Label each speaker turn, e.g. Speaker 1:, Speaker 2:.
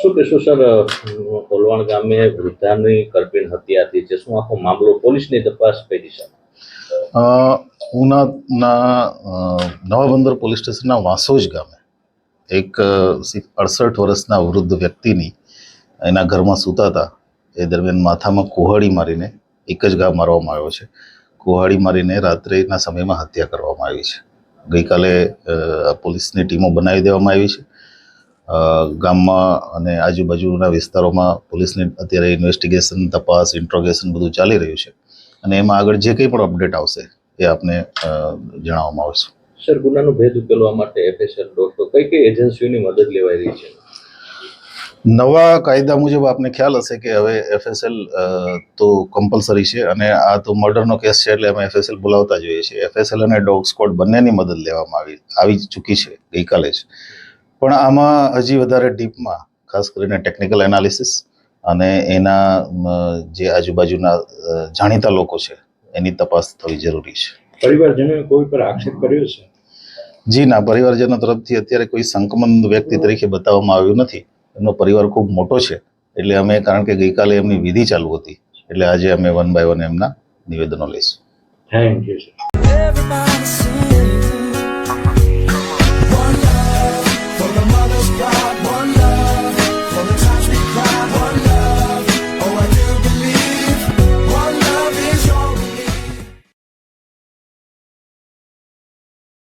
Speaker 1: શું કહેશો સર કોલવાણ ગામે વૃદ્ધાની કરપીણ હત્યા થઈ છે. શું આખો મામલો પોલીસની તપાસ કરી
Speaker 2: છે? ઉનાના નવા બંદર પોલીસ સ્ટેશનના વાસોજ ગામે એક અડસઠ વર્ષના વૃદ્ધ વ્યક્તિની એના ઘરમાં સૂતા હતા. એ દરમિયાન માથામાં કુહાડી મારીને એક જ ઘા મારવામાં આવ્યો છે. કુહાડી મારીને રાત્રેના સમયમાં હત્યા કરવામાં આવી છે. ગઈકાલે પોલીસની ટીમો બનાવી દેવામાં આવી છે. ગામમાં અને આજુબાજુના વિસ્તારોમાં પોલીસની અત્યારે ઇન્વેસ્ટિગેશન તપાસ ઇન્ટ્રોગેશન બધું ચાલી રહ્યું છે. અને એમાં આગળ જે કંઈ પણ અપડેટ આવશે એ આપને જણાવવામાં આવશે.
Speaker 1: સર ગુનાનો ભેદ ઉકેલવા માટે એફએસએલ ડોક્ટર કઈ કઈ એજન્સીઓની મદદ લેવાઈ રહી છે?
Speaker 2: નવા કાયદા મુજબ આપને ખ્યાલ હશે કે હવે એફએસએલ તો કમ્પલસરી છે અને આ તો મર્ડરનો કેસ છે એટલે અમે એફએસએલ બોલાવતા જોઈએ છીએ. એફએસએલ અને ડોગ સ્કોડ બંનેની મદદ લેવામાં આવી આવી ચૂકી છે ગઈકાલે જ. પણ આમાં હજી વધારે ડીપમાં ખાસ કરીને ટેકનિકલ એનાલિસિસ અને એના જે આજુબાજુના જાણીતા લોકો છે એની તપાસ થવી જરૂરી છે.
Speaker 3: પરિવારજનોએ કોઈ પર આક્ષેપ કર્યો છે?
Speaker 2: જી ના પરિવારજનો તરફથી અત્યારે કોઈ સંકમન વ્યક્તિ તરીકે બતાવવામાં આવ્યું નથી. એમનો પરિવાર ખૂબ મોટો છે એટલે અમે કારણ કે ગઈકાલે એમની વિધિ ચાલુ હતી એટલે આજે અમે વન બાય વન એમના નિવેદનો લઈશું.
Speaker 3: Thank you